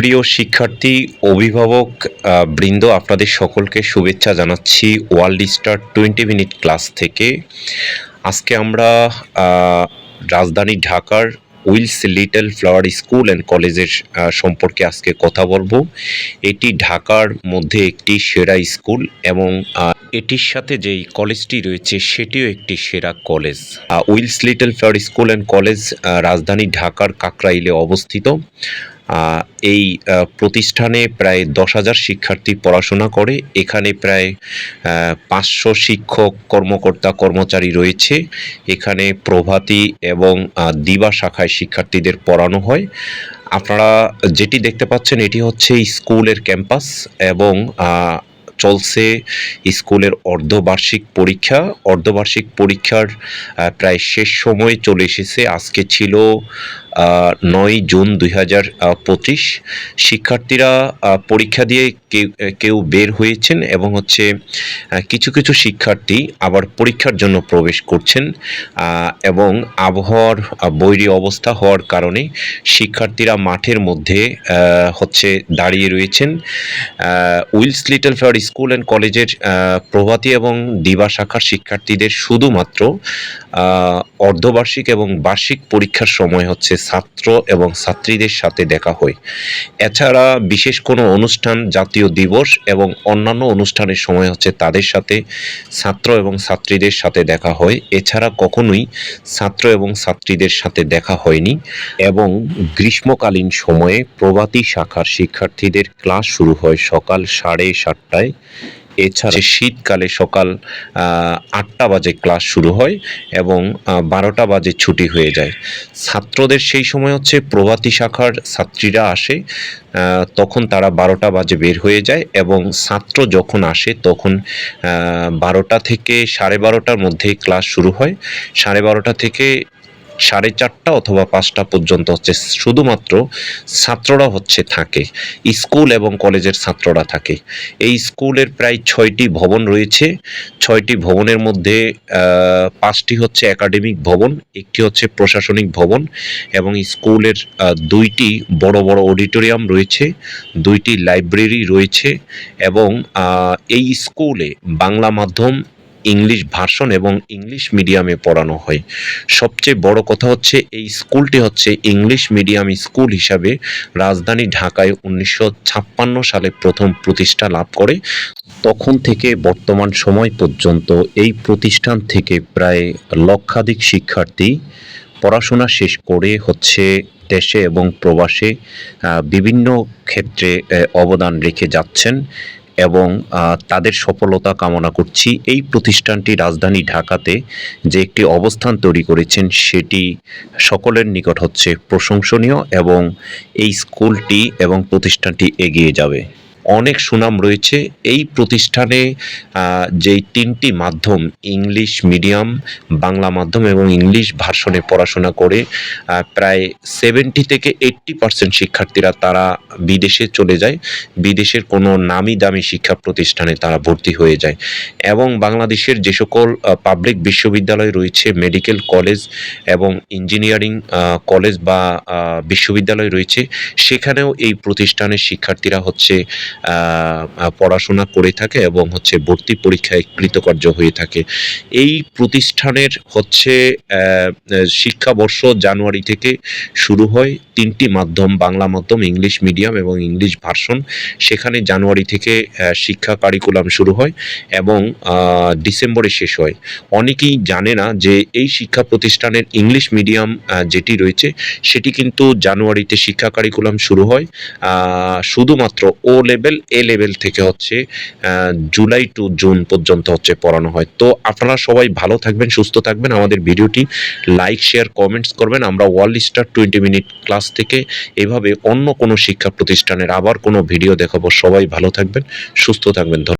প্রিয় শিক্ষার্থী, অভিভাবক বৃন্দ, আপনাদের সকলকে শুভেচ্ছা জানাচ্ছি world star twenty minute class থেকে। আজকে আমরা রাজধানী ঢাকার Wills Little Flower School and কলেজের সম্পর্কে আজকে কথা বলব। এটি ঢাকার মধ্যে একটি সেরা স্কুল এবং এটির সাথে যেই কলেজটি রয়েছে সেটিও একটি সেরা college. Wills Little Flower School and College রাজধানী ঢাকার কাকরাইলে অবস্থিত। এই প্রতিষ্ঠানে প্রায় দশ হাজার শিক্ষার্থী পড়াশোনা করে। এখানে প্রায় পাঁচশো শিক্ষক, কর্মকর্তা, কর্মচারী রয়েছে। এখানে প্রভাতী এবং দিবা শাখায় শিক্ষার্থীদের পড়ানো হয়। আপনারা যেটি দেখতে পাচ্ছেন, এটি হচ্ছে স্কুলের ক্যাম্পাস এবং চলছে স্কুলের অর্ধবার্ষিক পরীক্ষা। অর্ধবার্ষিক পরীক্ষার প্রায় শেষ সময় চলে এসেছে। আজকে ছিল নয় জুন দুই হাজার পঁচিশ। শিক্ষার্থীরা পরীক্ষা দিয়ে কেউ বের হয়েছেন এবং হচ্ছে কিছু কিছু শিক্ষার্থী আবার পরীক্ষার জন্য প্রবেশ করছেন এবং আবহাওয়ার বৈরী অবস্থা হওয়ার কারণে শিক্ষার্থীরা মাঠের মধ্যে হচ্ছে দাঁড়িয়ে রয়েছেন। Wills Little Flower School and কলেজের প্রভাতী এবং দিবা শাখার শিক্ষার্থীদের শুধুমাত্র অর্ধবার্ষিক এবং বার্ষিক পরীক্ষার সময় হচ্ছে ছাত্র এবং ছাত্রীদের সাথে দেখা হয়। এছাড়া বিশেষ কোনো অনুষ্ঠান, জাতীয় দিবস এবং অন্যান্য অনুষ্ঠানের সময় হচ্ছে তাদের সাথে ছাত্র এবং ছাত্রীদের সাথে দেখা হয়। এছাড়া কখনোই ছাত্র এবং ছাত্রীদের সাথে দেখা হয়নি এবং গ্রীষ্মকালীন সময়ে প্রভাতী শাখার শিক্ষার্থীদের ক্লাস শুরু হয় সকাল সাড়ে সাতটায়। এছাড়া শীতকালে সকাল আটটা বাজে ক্লাস শুরু হয় এবং বারোটা বাজে ছুটি হয়ে যায়। ছাত্রদের সেই সময় হচ্ছে প্রভাতী শাখার ছাত্রীরা আসে তখন তারা বারোটা বাজে বের হয়ে যায় এবং ছাত্র যখন আসে তখন বারোটা থেকে সাড়ে বারোটার মধ্যে ক্লাস শুরু হয়। সাড়ে বারোটা থেকে সাড়ে চারটা অথবা পাঁচটা পর্যন্ত হচ্ছে, শুধুমাত্র ছাত্ররা হচ্ছে থাকে, স্কুল এবং কলেজের ছাত্ররা থাকে। এই স্কুলের প্রায় ছয়টি ভবন রয়েছে। ছয়টি ভবনের মধ্যে পাঁচটি হচ্ছে একাডেমিক ভবন, একটি হচ্ছে প্রশাসনিক ভবন এবং স্কুলের দুইটি বড় বড় অডিটোরিয়াম রয়েছে, দুইটি লাইব্রেরি রয়েছে এবং এই স্কুলে বাংলা মাধ্যম ইংলিশ ভার্সন এবং ইংলিশ মিডিয়ামে পড়ানো হয়। সবচেয়ে বড় কথা হচ্ছে, এই স্কুলটি হচ্ছে ইংলিশ মিডিয়াম স্কুল হিসাবে রাজধানী ঢাকায় উনিশশো ছাপ্পান্ন সালে প্রথম প্রতিষ্ঠা লাভ করে। তখন থেকে বর্তমান সময় পর্যন্ত এই প্রতিষ্ঠান থেকে প্রায় লক্ষাধিক শিক্ষার্থী পড়াশোনা শেষ করে হচ্ছে দেশে এবং প্রবাসে বিভিন্ন ক্ষেত্রে অবদান রেখে যাচ্ছেন। এবং তাদের সফলতা কামনা করছি। এই প্রতিষ্ঠানটি রাজধানী ঢাকাতে যে একটি অবস্থান তৈরি করেছেন, সেটি সকলের নিকট হচ্ছে প্রশংসনীয় এবং এই স্কুলটি এবং প্রতিষ্ঠানটি এগিয়ে যাবে। অনেক সুনাম রয়েছে। এই প্রতিষ্ঠানে যেই তিনটি মাধ্যম, ইংলিশ মিডিয়াম, বাংলা মাধ্যম এবং ইংলিশ ভার্সনে পড়াশোনা করে প্রায় সেভেন্টি থেকে এইট্টি পার্সেন্ট শিক্ষার্থীরা তারা বিদেশে চলে যায়। বিদেশের কোনো নামি দামি শিক্ষা প্রতিষ্ঠানে তারা ভর্তি হয়ে যায়। এবং বাংলাদেশের যে সকল পাবলিক বিশ্ববিদ্যালয় রয়েছে মেডিকেল কলেজ এবং ইঞ্জিনিয়ারিং কলেজ বা বিশ্ববিদ্যালয় রয়েছে, সেখানেও এই প্রতিষ্ঠানের শিক্ষার্থীরা হচ্ছে পড়াশোনা করে থাকে এবং হচ্ছে ভর্তি পরীক্ষায় কৃতকার্য হয়ে থাকে। এই প্রতিষ্ঠানের হচ্ছে শিক্ষাবর্ষ জানুয়ারি থেকে শুরু হয়। তিনটি মাধ্যম, বাংলা মাধ্যম, ইংলিশ মিডিয়াম এবং ইংলিশ ভার্সন। সেখানে জানুয়ারি থেকে শিক্ষা কারিকুলাম শুরু হয় এবং ডিসেম্বরে শেষ হয়। অনেকেই জানে না যে এই শিক্ষা প্রতিষ্ঠানের ইংলিশ মিডিয়াম যেটি রয়েছে, সেটি কিন্তু জানুয়ারিতে শিক্ষা কারিকুলাম শুরু হয়। শুধুমাত্র ও লেভেল এ লেভেল থেকে হচ্ছে জুলাই টু জুন পর্যন্ত হচ্ছে পড়ানো হয়। তো আপনারা সবাই ভালো থাকবেন, সুস্থ থাকবেন। আমাদের ভিডিওটি লাইক, শেয়ার, কমেন্টস করবেন। আমরা world star twenty minute class থেকে এভাবে অন্য কোনো শিক্ষা প্রতিষ্ঠানের আবার কোনো ভিডিও দেখাবো। সবাই ভালো থাকবেন, সুস্থ থাকবেন।